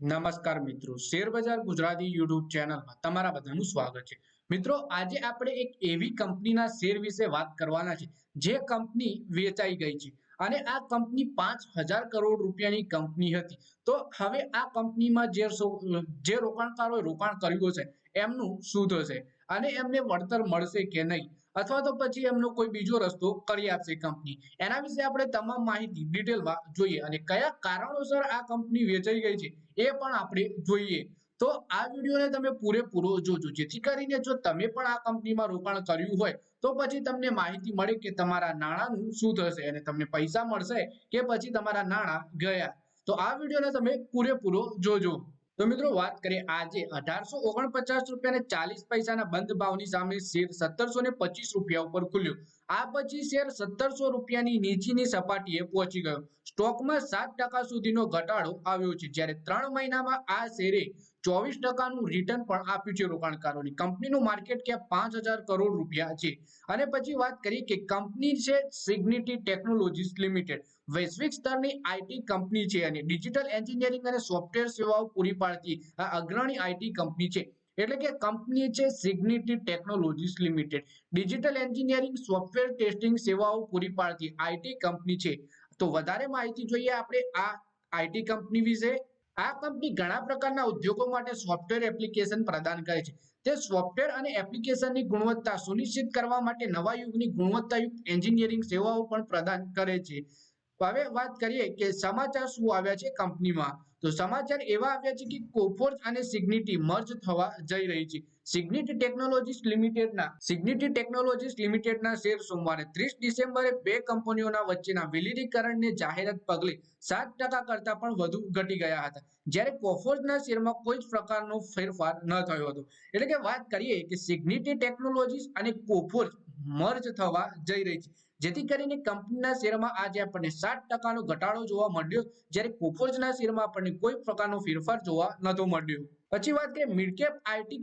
નમસ્કાર મિત્રો શેર બજાર ગુજરાતી યુટ્યુબ ચેનલમાં તમારા બધાનું સ્વાગત છે. મિત્રો, આજે આપણે એક એવી કંપનીના શેર વિશે વાત કરવાના છે, જે કંપની વેચાઈ ગઈ છે. અને આ કંપની પાંચ હજાર કરોડ રૂપિયાની કંપની હતી. તો હવે આ કંપનીમાં જે જે રોકાણકારોએ રોકાણ કર્યું છે એમનું શું થશે? અને એમને વળતર મળશે કે નહીં? અથવા તો પછી એમનો કોઈ બીજો રસ્તો કરી આપશે કંપની એના વિશે આપણે તમામ માહિતી ડિટેલમાં જોઈએ. અને કયા કારણોસર આ કંપની વેચાઈ ગઈ છે, એ પણ આપણે જોઈએ. તો આ વિડીયોને તમે પૂરેપૂરો જોજો. જેથી કરીને જો તમે પણ આ કંપનીમાં રોકાણ કર્યું હોય, તો પછી તમને માહિતી મળે કે તમારા નાણાંનું શું થશે અને તમને પૈસા મળશે કે પછી તમારા નાણાં ગયા. તો આ વિડીયોને તમે પૂરેપૂરો જોજો. તો મિત્રો વાત કરીએ આજે અઢારસો ઓગણપચાસ રૂપિયા ને ચાલીસ પૈસાના બંધ ભાવની સામે શેર સત્તરસો ને પચીસ રૂપિયા ઉપર ખુલ્યો. આ પછી શેર સત્તરસો રૂપિયાની નીચેની સપાટીએ પહોંચી ગયો. સ્ટોકમાં સાત ટકા સુધીનો ઘટાડો આવ્યો છે. જ્યારે ત્રણ મહિનામાં આ શેરે ચોવીસ ટકાનું રિટર્ન પણ આપ્યું છે રોકાણકારોની. કંપનીનું માર્કેટ કેપ પાંચ હજાર કરોડ રૂપિયા છે. અને પછી વાત કરીએ કે કંપની છે સિગ્નિટી ટેકનોલોજીસ લિમિટેડ વૈશ્વિક સ્તરની આઈટી કંપની છે અને ડિજિટલ એન્જિનિયરિંગ અને સોફ્ટવેર સેવાઓ પૂરી પાડતી આ અગ્રણી આઈટી કંપની છે. એટલે કે કંપની છે Cigniti Technologies Limited. Digital engineering, software testing સેવાઓ પૂરી પાડતી આઈટી કંપની છે. તો વધારે માહિતી જોઈએ આપણે આ આઈટી કંપની વિશે. આ કંપની ઘણા પ્રકારના ઉદ્યોગો માટે સોફ્ટવેર એપ્લિકેશન પ્રદાન કરે છે. તે સોફ્ટવેર અને એપ્લિકેશનની ગુણવત્તા સુનિશ્ચિત કરવા માટે નવા યુગની ગુણવત્તાયુક્ત એન્જિનિયરિંગ સેવાઓ પણ પ્રદાન કરે છે. હવે વાત કરીએ કે સમાચાર શું આવ્યા છે કંપનીમાં? તો સમાચાર એવા આવ્યા છે કે કોફોર્સ અને સિગ્નિટી મર્જ થવા જઈ રહી છે. સિગ્નિટી ટેકનોલોજીસ લિમિટેડના, સિગ્નિટી ટેકનોલોજીસ લિમિટેડના શેર સોમવારે ત્રીસ ડિસેમ્બરે બે કંપનીઓના વચ્ચેના વિલીનીકરણને જાહેરાત પગલે સાત ટકા કરતા પણ વધુ ઘટી ગયા હતા. જ્યારે કોફોર્સના શેરમાં કોઈ જ પ્રકારનો ફેરફાર ન થયો હતો. એટલે કે વાત કરીએ કે સિગ્નિટી ટેકનોલોજીસ અને કોફોર્સ મર્જ થવા જઈ રહી છે. જેથી કરીને કંપનીના શેરમાં આજે આપણને સાત ટકાનો ઘટાડો જોવા મળ્યો. જ્યારે કોફોર્સના શેરમાં આપણને કોઈ પ્રકારનો ફેરફાર જોવા નતો મળ્યો. પછી વાત કરીએ મિડકેપ આઈટી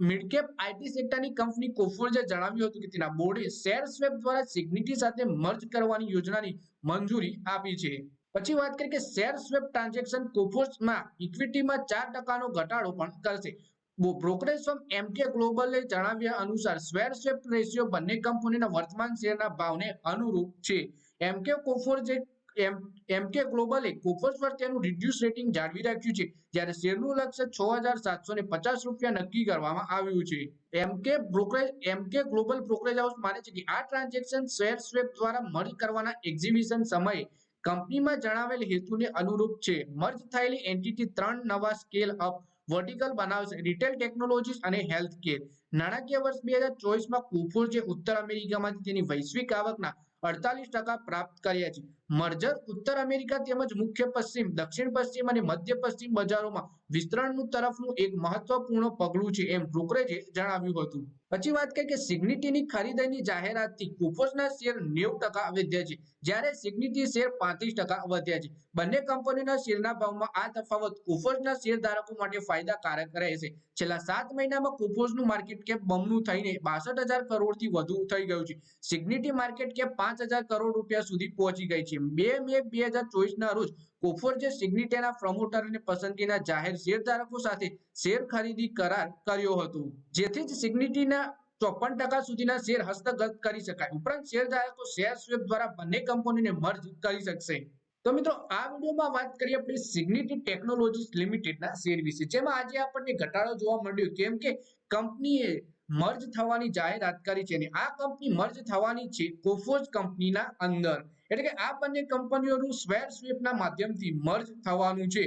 મિડકેપ આઈટી સેક્ટરની કંપની કોફોર્જે જણાવ્યું હતું કે તેના બોર્ડે શેર સ્વેપ દ્વારા સિગ્નિટી સાથે મર્જ કરવાની યોજનાની મંજૂરી આપી છે. પછી વાત કરીએ કે શેર સ્વેપ ટ્રાન્ઝેક્શન કોફોર્સમાં ઇક્વિટીમાં ચાર ટકાનો ઘટાડો પણ કરશે. બ્રોકરેજ ફર્મ એમકે ગ્લોબલે જણાવ્યા અનુસાર સ્વેર સ્વેપ રેશિયો બંને કંપનીના વર્તમાન શેરના ભાવને અનુરૂપ છે. એમકે કોફોર્જે એમકે ગ્લોબલે કોફર્સ પર તેનું રિડ્યુસ રેટિંગ જાળવી રાખ્યું છે. જ્યારે શેરનું લક્ષ્ય છ હજાર સાતસો ને પચાસ રૂપિયા નક્કી કરવામાં આવ્યું છે. એમકે બ્રોકરેજ એમકે ગ્લોબલ બ્રોકરેજ હાઉસ માને છે કે આ ટ્રાન્ઝેક્શન શેર સ્વેપ દ્વારા મર્જ કરવાના એક્ઝિબિશન સમયે કંપનીમાં જણાવેલ હેતુને અનુરૂપ છે. મર્જ થયેલી એન્ટિટી ત્રણ નવા સ્કેલ અપ વર્ટિકલ બનાવશે. રિટેલ ટેકનોલોજીસ અને હેલ્થ કેર નાણાકીય વર્ષ બે હજાર ચોવીસમાં કુફોર્જે ઉત્તર અમેરિકામાંથી તેની વૈશ્વિક આવકના અડતાલીસ ટકા પ્રાપ્ત કર્યા છે. મર્જર ઉત્તર અમેરિકા તેમજ મુખ્ય પશ્ચિમ, દક્ષિણ પશ્ચિમ અને મધ્ય પશ્ચિમ બજારોમાં વિસ્તરણનું તરફનું એક મહત્વપૂર્ણ પગલું છે એમ બ્રોકરેજે જણાવ્યું હતું. પછી વાત કરીએ કે સિગ્નિટીની ખરીદીની જાહેરાતથી કુફોર્જના શેર નેવું ટકા વધ્યા છે. જ્યારે સિગ્નિટી શેર પાંત્રીસ ટકા વધ્યા છે. બંને કંપનીના શેરના ભાવમાં આ તફાવત કુફોર્જના શેરધારકો માટે ફાયદાકારક રહેશે. છેલ્લા સાત મહિનામાં કુફોર્જનું માર્કેટ કેપ બમણું થઈને બાસઠ કરોડથી વધુ થઈ ગયું છે. સિગ્નિટી માર્કેટ કેપ પાંચ હજાર કરોડ રૂપિયા સુધી પહોંચી ગઈ છે. બે મે બે હજાર ચોવીસના રોજ કોફોર્જે સિગ્નિટીના પ્રમોટરને પસંદગીના જાહેર શેરધારકો સાથે શેર ખરીદી કરાર કર્યો હતો. જેથી જ સિગ્નિટીના ચોપન ટકા સુધીના શેર હસ્તગત કરી શકાય. ઉપરાંત શેરધારકો શેર સ્વેપ દ્વારા બંને કંપનીને મર્જ કરી શકશે. તો મિત્રો, આ વિડીયોમાં વાત કરીએ આપણે સિગ્નિટી ટેકનોલોજીસ લિમિટેડના શેર વિશે. જેમાં આજે આપણને ઘટાડો જોવા મળ્યો. કેમ કે કંપનીએ મર્જ થવાની જાહેરાત કરી છે અને આ કંપની મર્જ થવાની છે કોફોજ કંપનીના અંદર. એટલે કે આ બંને કંપનીઓનું સ્વેર સ્વેપના માધ્યમથી મર્જ થવાનું છે.